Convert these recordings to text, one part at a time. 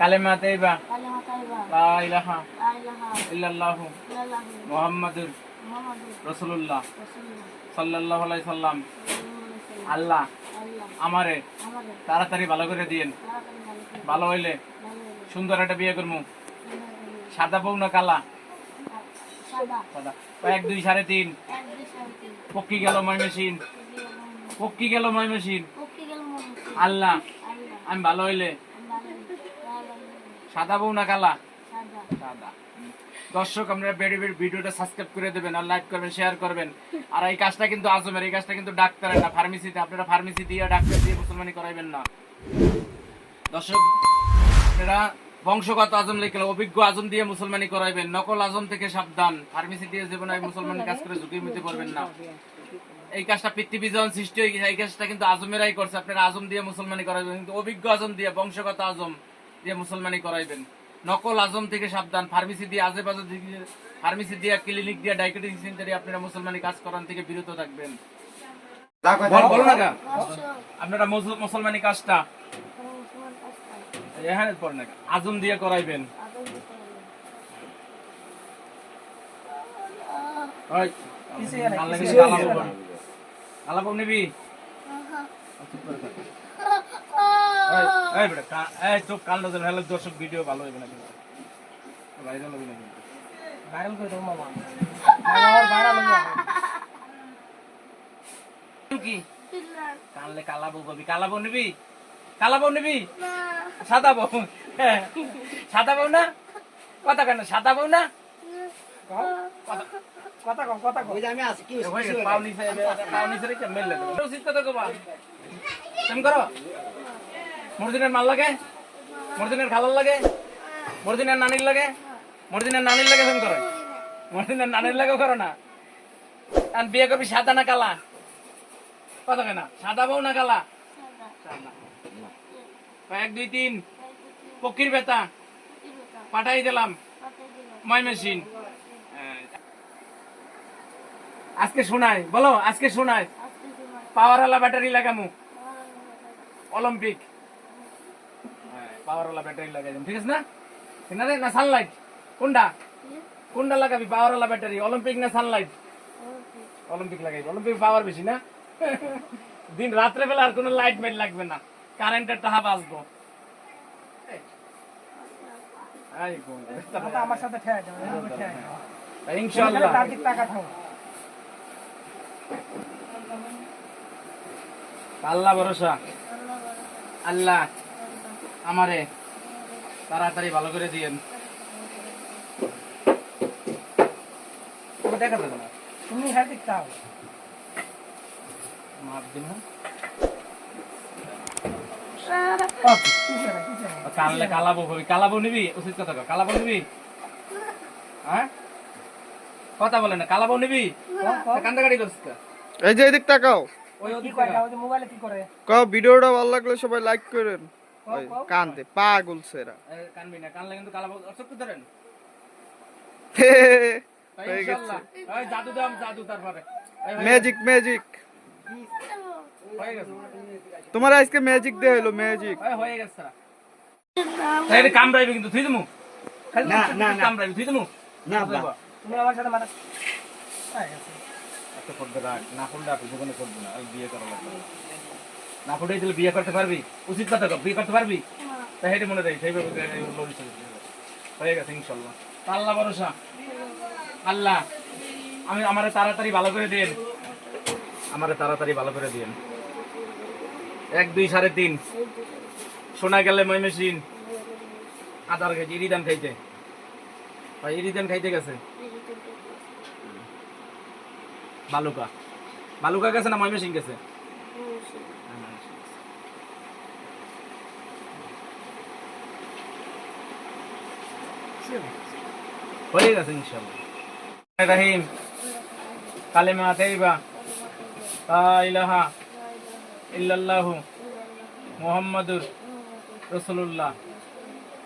কালেমা তাইবা লা ইলাহা ইল্লাল্লাহু মুহাম্মাদুর রাসূলুল্লাহ সাল্লাল্লাহু আলাইহি সাল্লাম। আল্লাহ আমারে তাড়াতাড়ি ভালো করে দিয়েন। ভালো হইলে সুন্দর একটা বিয়ে করব সাদা বউ না কালা? সাদা। এক দুই সাড়ে তিন। পক্কি গেল ময়মেশিন পক্কি গেল ময়মেশিন হচ্ছে আল্লাহ আমি ভালো হইলে। সাদা বউ না কালা? সাদা। দর্শক আপনারা বেড়ে বেড়ে ভিডিওটা সাবস্ক্রাইব করে দেবেন আর লাইক করবেন শেয়ার করবেন। আর এই কাজটা কিন্তু আজমের এই কাজটা কিন্তু ডাক্তারের না ফার্মেসিতে আপনারা ফার্মেসি দিয়ে ডাক্তার দিয়ে মুসলমানি করাইবেন না। দর্শক আপনারা বংশগত আজম লিখলে অভিজ্ঞ আজম দিয়ে মুসলমানি করাইবেন। নকল আজম থেকে সাবধান। ফার্মেসি দিয়ে জীবনে মুসলমান কাজ করে ঝুঁকির মধ্যে পড়বেন না। এই কাজটা পৃথিবী যখন সৃষ্টি হয়ে গেছে এই কাজটা কিন্তু আজমেরাই করছে। আপনারা আজম দিয়ে মুসলমানি করাইবেন কিন্তু অভিজ্ঞ আজম দিয়ে বংশগত আজম দিয়ে মুসলমানি করাইবেন। নকল আজম থেকে সাবধান। ফার্মেসি দিয়ে আজে বাজে ফার্মেসি দিয়ে ক্লিনিক দিয়ে ডায়াবেটিস সেন্টারে আপনারা মুসলমানি কাজ করান থেকে বিরত থাকবেন। বলো না আপনারা মুসল- মুসলমানি কাজটা এখানে পড়ে না আজম দিয়ে করাইবেন। আলাপ। নিবি। এই, এই বেটা, কা- এই চুপ, কান ধরে নাহলে দর্শক ভিডিও ভালো হইবে না কিন্তু। ভাইরাল হবে না কিন্তু। ভাইরাল করে দেবো মামা। ভাইরাল ভাইরাল হইবো। কি? কানলে কালাবো কবি কালাবো নিবি? কালাবো নিবি? সাদা বউ? হ্যাঁ। সাদা বউ না? কথা কেন সাদা বউ না? কথা কথা কম কথা কম ওই পাওনি সাহেব পাওনি সাহেব কে মেল লাগে তুমি করো? মর্দিনের মাল লাগে? মর্দিনের খালার লাগে? মর্দিনের নানির লাগে? মর্দিনের নানির লাগে তুমি করো। মর্দিনের নানির লাগে করো না। আর বিয়ে করবি সাদা না কালা? কত কেন সাদা বউ না কালা? এক দুই তিন। পক্ষীর বেতা পাঠাই দিলাম। My machine. আজকে শোনাই বলো আজকে শোনাই পাওয়ারওয়ালা ব্যাটারি লাগামু। অলিম্পিক। পাওয়ারওয়ালা ব্যাটারি লাগাই ঠিক আছে না না রে না সানলাইট কোনটা কোনটা লাগাবি পাওয়ারওয়ালা ব্যাটারি অলিম্পিক না সানলাইট অলিম্পিক লাগাইবি অলিম্পিক পাওয়ার বেশি না দিন রাত্রে বেলা আর কোনো লাইট মাইট লাগবে না কারেন্টের টাহা বাঁচবো এই আমার সাথে ইনশাআল্লাহ আল্লাহ ভরসা আল্লাহ আমারে তাড়াতাড়ি ভালো করে দিয়েন। দেখা যাবে না। তুমি হ্যাঁ মাপ দিন হ্যাঁ? কানলে কালাবো কালাবো নিবি? উচিত কথা কালাবো নিবি? হ্যাঁ? কথা বলে না। কালাবো নিবি? কান্দাকাটি করছিস এই যে এদিক তাকাও। ওই ওদিক মোবাইলে কি করে? কও ভিডিওটা ভালো লাগলে সবাই লাইক করেন। কানতে পাগল সেরা কানবি না কানলে কিন্তু ধরেন। জাদু দাম জাদু তারপরে। এই হয়ে ম্যাজিক ম্যাজিক। গেছে, হয়ে গেছে। তোমার আজকে ম্যাজিক দে হলো ম্যাজিক। হয়ে গেছে তাই এটা কামড়াইবে কিন্তু থুই দিমু। খালি না না কামড়াইবে থুই দিমু। না তুমি আমার সাথে মাথা হ্যাঁ গেছে। একটা করবে রাখ। না করলে আপনি দোকানে করব না বিয়ে করা লাগবে না করে দিলে বিয়ে করতে পারবি? উচিত কথা বিয়ে করতে পারবি? তাই হেঁটে মনে রাখি সেইভাবে হয়ে গেছে ইনশাল্লাহ। আল্লাহ ভরসা। আল্লাহ আমি আমারে তাড়াতাড়ি ভালো করে দিন আমারে তাড়াতাড়ি ভালো করে দিন এক দুই সাড়ে তিন। শোনা গেলে ময়মেশিন আদার খাইছে ইরিদান খাইতে। ভাই ইরিদান খাইতে গেছে? বালুকা। বালুকা গেছে না ময়মেশিং গেছে? হয়ে গেছে ইনশাল্লাহ রাহিম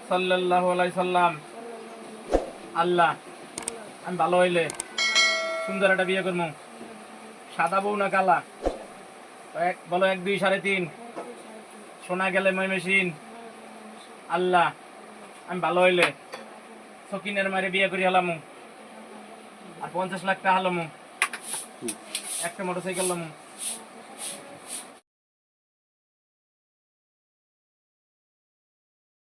সাল্লাল্লাহু আলাইহি সাল্লাম আল্লাহ আমি ভালো হইলে সুন্দর একটা বিয়ে করব সাদা বউ না কালা? বলো এক, দুই, সাড়ে তিন। শোনা গেলে মই মেশিন। আল্লাহ, আমি ভালো হইলে সকিনের মারে বিয়ে করি হলাম। আর পঞ্চাশ লাখ টাকা হলাম। একটা মোটরসাইকেল লাম।